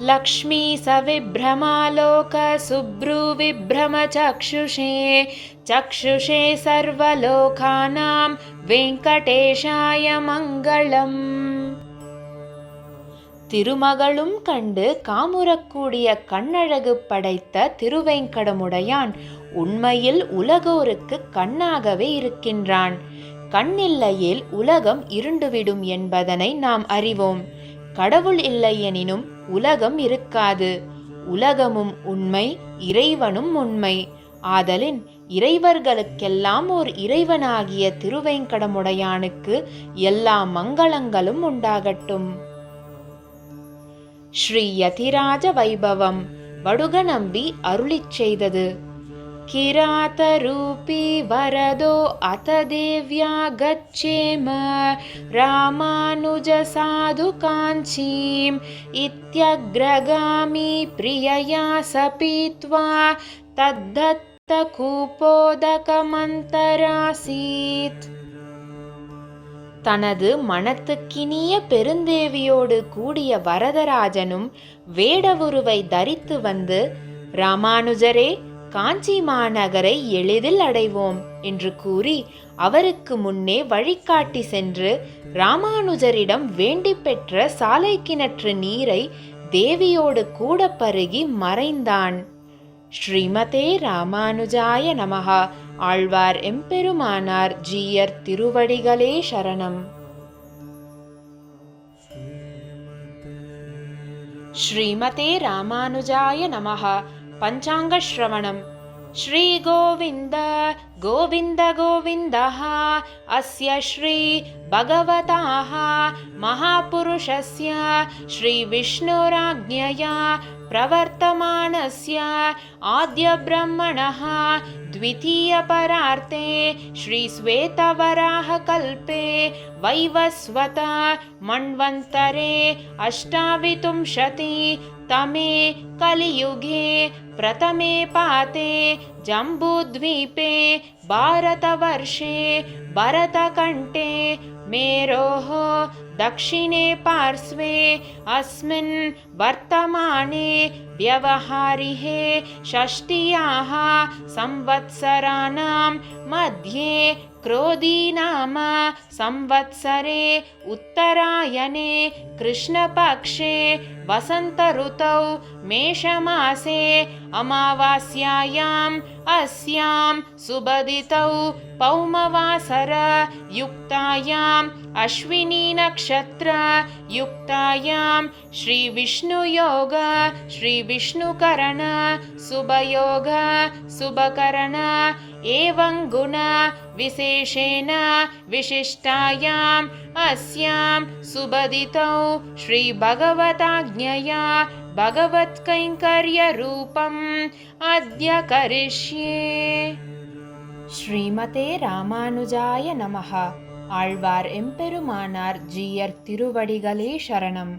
लक्ष्मी सविभ्रमालोक सुब्रुविभ्रमचक्षुषे चक्षुषे सर्वलोकानां வெங்கடேஷாய மங்களம் திருமகளும் கண்டு காமுறக்கூடிய கண்ணழகு படைத்த திருவேங்கடமுடையான் உண்மையில் உலகோருக்கு கண்ணாகவே இருக்கின்றான் கண்ணில்லையில் உலகம் இருண்டுவிடும் என்பதனை நாம் அறிவோம் கடவுள் இல்லையெனினும் உலகம் இருக்காது. உலகமும் உண்மை இறைவனும் உண்மை. ஆதலின் இறைவர்களுக்கெல்லாம் ஓர் இறைவனாகிய திருவேங்கடமுடையானுக்கு எல்லா மங்களங்களும் உண்டாகட்டும். ஸ்ரீ யதிராஜ வைபவம் வடுகநம்பி அருளிச் செய்தது. किरातरूपी वरदो अथ देव्या गच्छेम रामानुजसाधुकाञ्चीम् इत्यग्रगामि प्रियया सपीत्वा தத்தக்கூப்போதகமந்தராசீத் தனது மனத்துக்கினிய பெருந்தேவியோடு கூடிய வரதராஜனும் வேடவுருவை தரித்து வந்து ராமானுஜரே காஞ்சி மாநகரை எளிதில் அடைவோம் என்று கூறி அவருக்கு முன்னே வழிகாட்டி சென்று ராமானுஜரிடம் வேண்டி பெற்ற சாலை கிணற்று நீரை தேவியோடு கூட பருகி மறைந்தான். ஸ்ரீமதே ராமானுஜாய நமகா ஆழ்வார் எம்பெருமானார் ஜீயர் திருவடிகளே சரணம். ஸ்ரீமதே ராமானுஜாய நமகா पञ्चाङ्गश्रवणम् श्रीगोविन्द गोविन्द गोविन्दः अस्य श्री भगवताः महापुरुषस्य श्रीविष्णुराज्ञया प्रवर्तमानस्य आद्यब्रह्मणः द्वितीयपरार्ते श्रीश्वेतवराहकल्पे वैवस्वत मन्वन्तरे अष्टाविंशति तमे कलियुगे प्रथमे पाते जम्बूद्वीपे भारतवर्षे भरतकण्ठे मेरोः दक्षिणे पार्श्वे अस्मिन् वर्तमाने व्यवहारिहे षष्ट्याः संवत्सराणां मध्ये क्रोधी नाम संवत्सरे उत्तरायणे कृष्णपक्षे वसन्तऋतौ मेषमासे अमावास्यायाम् अस्यां सुबदितौ पौमवासरयुक्तायाम् अश्विनीनक्षत्रयुक्तायां श्रीविष्णुयोग श्रीविष्णुकरण शुभयोग शुभकरण एवं गुण विशेषेण विशिष्टायाम् अस्यां सुबदितौ श्रीभगवताज्ञया भगवत्कैङ्कर्यरूपम् अद्य करिष्ये ஸ்ரீமதே ராமானுஜாய நமஹ ஆழ்வார் எம்பெருமானார் ஜீயர் திருவடிகளே சரணம்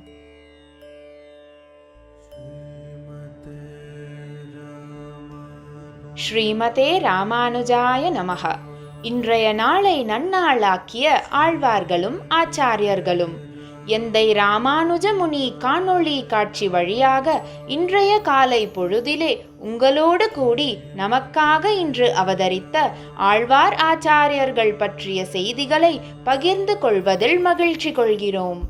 ஸ்ரீமதே ராமானுஜாய நமஹ இன்றைய நாளை நன்னாளாக்கிய ஆழ்வார்களும் ஆச்சாரியர்களும் எந்தை ராமானுஜ முனி காணொளி காட்சி வழியாக இன்றைய காலை பொழுதிலே உங்களோடு கூடி நமக்காக இன்று அவதரித்த ஆழ்வார் ஆச்சாரியர்கள் பற்றிய செய்திகளை பகிர்ந்து கொள்வதில் மகிழ்ச்சி கொள்கிறோம்.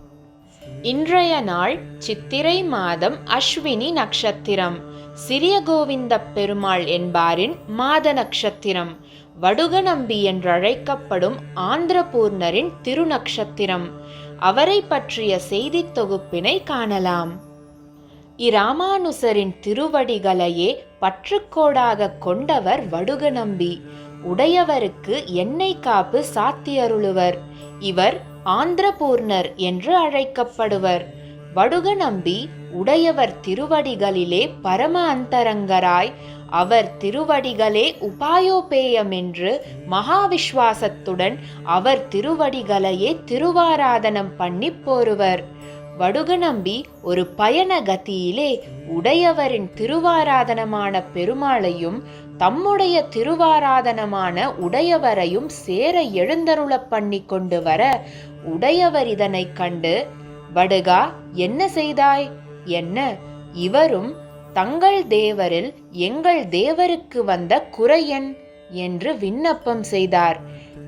இன்றைய நாள் சித்திரை மாதம் அஸ்வினி நட்சத்திரம். சிறிய கோவிந்த பெருமாள் என்பாரின் மாத நட்சத்திரம். வடுகநம்பி என்றழைக்கப்படும் ஆந்திரபூர்ணரின் திருநக்ஷத்திரம் அவரை பற்றிய செய்தித் தொகுப்பினை காணலாம். இராமானுசரின் திருவடிகளையே பற்றுக்கோடாக கொண்டவர் வடுகநம்பி உடையவருக்கு எண்ணெய் காப்பு சாத்தியருளுவர். இவர் ஆந்திரபூர்ணர் என்று அழைக்கப்படுவர். வடுகநம்பி உடையவர் திருவடிகளிலே பரம அந்தரங்கராய் அவர் திருவடிகளே உபாயோபேயம் என்று மகாவிஸ்வாசத்துடன் அவர் திருவடிகளையே திருவாராதனம் பண்ணி போருவர். வடுகநம்பி ஒரு பயண கதியிலே உடையவரின் திருவாராதனமான பெருமாளையும் தம்முடைய திருவாராதனமான உடையவரையும் சேர எழுந்தருள பண்ணி கொண்டு வர உடையவர் இதனை கண்டு வடுகா என்ன செய்தாய் என்ன இவரும் தங்கள் தேவரில் எங்கள் தேவருக்கு வந்த குறையன் என்று விண்ணப்பம் செய்தார்.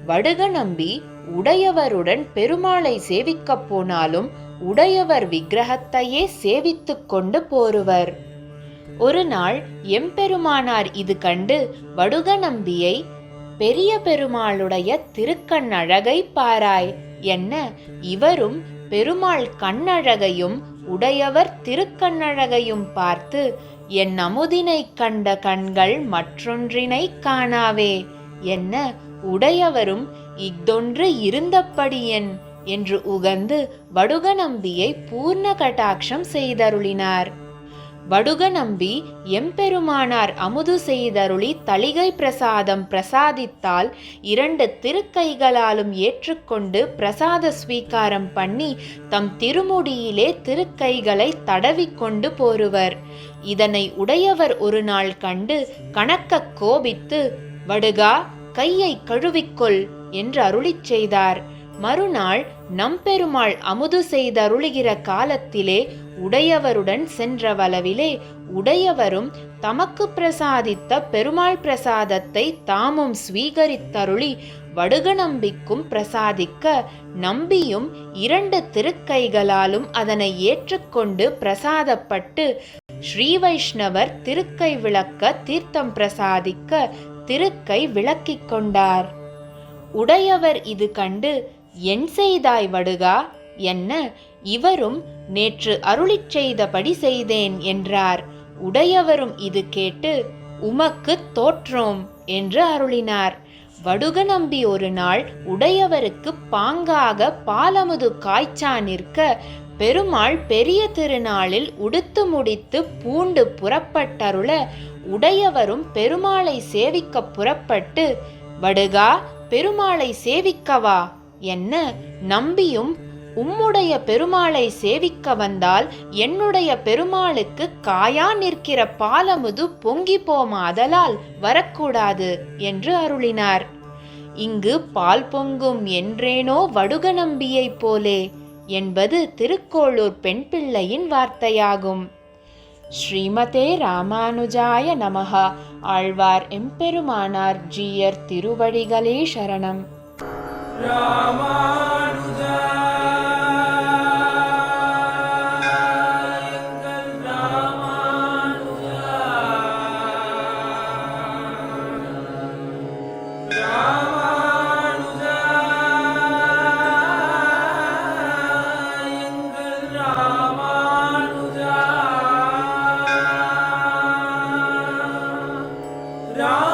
வடுக நம்பி உடையவருடன் பெருமாளை சேவிக்கப் போனாலும் உடையவர் விக்கிரகத்தையே சேவித்துக் கொண்டு போருவர். ஒரு நாள் எம்பெருமானார் இது கண்டு வடுக நம்பியை பெரிய பெருமாளுடைய திருக்கண்ணழகை பாராய் என்ன இவரும் பெருமாள் கண்ணழகையும் உடையவர் திருக்கண்ணழகையும் பார்த்து என் அமுதினை கண்ட கண்கள் மற்றொன்றினை காணாவே. என்ன உடையவரும் இஃதொன்று இருந்தபடியென்? என்று உகந்து வடுக நம்பியை பூர்ண கட்டாட்சம் செய்தருளினார். வடுக நம்பி எம்பெருமானார் அமுது செய்தருளி தளிகை பிரசாதம் பிரசாதித்தால் இரண்டு திருக்கைகளாலும் ஏற்றுக்கொண்டு பிரசாத ஸ்வீகாரம் பண்ணி தம் திருமுடியிலே திருக்கைகளை தடவிக்கொண்டு போருவர். இதனை உடையவர் ஒரு நாள் கண்டு கணக்க கோபித்து வடுகா கையை கழுவிக்கொள் என்று அருளிச் செய்தார். மறுநாள் நம்பெருமாள் அமுது செய்தருளுகிற காலத்திலே உடையவருடன் சென்ற வளவிலே உடையவரும் தமக்கு பிரசாதித்த பெருமாள் பிரசாதத்தை தாமும் ஸ்வீகரித்தருளி வடுக நம்பிக்கும் பிரசாதிக்க நம்பியும் இரண்டு திருக்கைகளாலும் அதனை ஏற்றுக்கொண்டு பிரசாதப்பட்டு ஸ்ரீ வைஷ்ணவர் திருக்கை விளக்க தீர்த்தம் பிரசாதிக்க திருக்கை விளக்கிக் கொண்டார். உடையவர் இது கண்டு என் செய்தாய் வடுகா? என்ன? இவரும் நேற்று அருளிச் செய்தபடி செய்தேன் என்றார். உடையவரும் இது கேட்டு உமக்கு தோற்றோம் என்று அருளினார். வடுக நம்பி ஒரு நாள் உடையவருக்கு பாங்காக பாலமுது காய்ச்சா நிற்க பெருமாள் பெரிய திருநாளில் உடுத்து முடித்து பூண்டு புறப்பட்டருள உடையவரும் பெருமாளை சேவிக்க புறப்பட்டு வடுகா பெருமாளை சேவிக்கவா என்ன நம்பியும் உம்முடைய பெருமாளை சேவிக்க வந்தால் என்னுடைய பெருமாளுக்கு காயா நிற்கிற பாலமுது பொங்கி போமாதலால் வரக்கூடாது என்று அருளினார். இங்கு பால் பொங்கும் என்றேனோ வடுக நம்பியைப் போலே என்பது திருக்கோளூர் பெண் பிள்ளையின் வார்த்தையாகும். ஸ்ரீமதே ராமானுஜாய நமகா ஆழ்வார் எம்பெருமானார் ஜீயர் திருவடிகளே சரணம். ராமானுஜா ராமானுஜா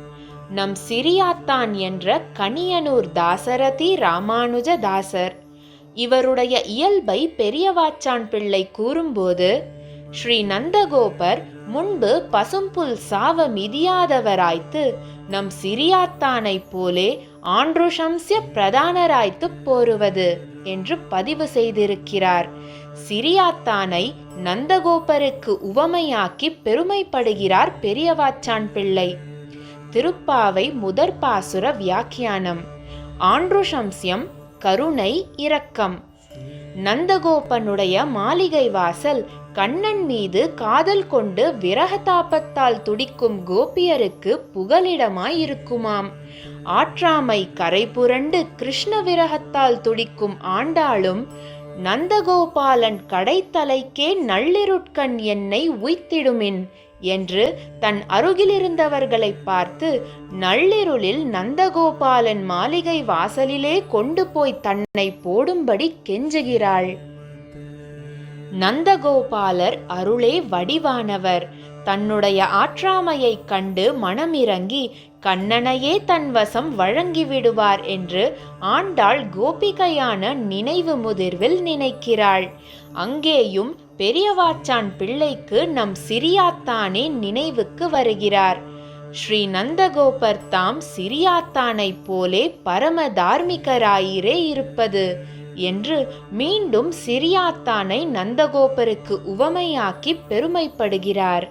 நம் சிறியாத்தான் என்ற கனியனூர் தாசரதி ராமானுஜ தாசர். இவருடைய இயல்பை பெரியவாச்சான் பிள்ளை கூறும்போது ஸ்ரீ நந்தகோபர் முன்பு பசும்புல் சாவ மிதியாதவராய்த்து நம் சிரியாத்தானைப் போலே ஆண்ட்ருஷம்ஸ்ய பிரதானராய்த்துப் போருவது என்று பதிவு செய்திருக்கிறார். சிறியாத்தானை நந்தகோபருக்கு உவமையாக்கி பெருமைப்படுகிறார் பெரியவாச்சான் பிள்ளை. திருப்பாவை முதற் பாசுர வியாக்கியானம். ஆண்ட்ருஷம்ஸ்யம் கருணை இரக்கம். நந்தகோபனுடைய மாளிகை வாசல் கண்ணன் மீது காதல் கொண்டு விரகதாபத்தால் துடிக்கும் கோபியருக்கு புகலிடமாய் இருக்குமாம் ஆற்றாமை கரை புரண்டு கிருஷ்ண விரகத்தால் துடிக்கும் ஆண்டாளும் நந்தகோபாலன் கடைத்தலைக்கே நள்ளிருட்கண் என்னை உய்த்திடுமின். என்று தன் அருகிலிருந்தவர்களை பார்த்து நள்ளிருளில் நந்தகோபாலன் மாளிகை வாசலிலே கொண்டு போய் தன்னை போடும்படி கெஞ்சுகிறாள். நந்தகோபாலர் அருளே வடிவானவர். தன்னுடைய ஆற்றாமையைக் கண்டு மனமிறங்கி கண்ணனையே தன் வசம் வழங்கிவிடுவார் என்று ஆண்டாள் கோபிகையான நினைவு முதிர்வில் நினைக்கிறாள். அங்கேயும் பெரியவாச்சான் பிள்ளைக்கு நம் சிறியாத்தானே நினைவுக்கு வருகிறார். ஸ்ரீ நந்தகோபர் தாம் சிறியாத்தானைப் போலே பரம தார்மிகராயிரே இருப்பது என்று மீண்டும் சிறியாத்தானை நந்தகோபருக்கு உவமையாக்கி பெருமைப்படுகிறார்.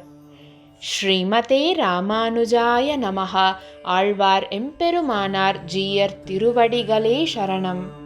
ஸ்ரீமதே ராமானுஜாய நமஹா. ஆழ்வார் எம்பெருமானார் ஜீயர் திருவடிகளே சரணம்.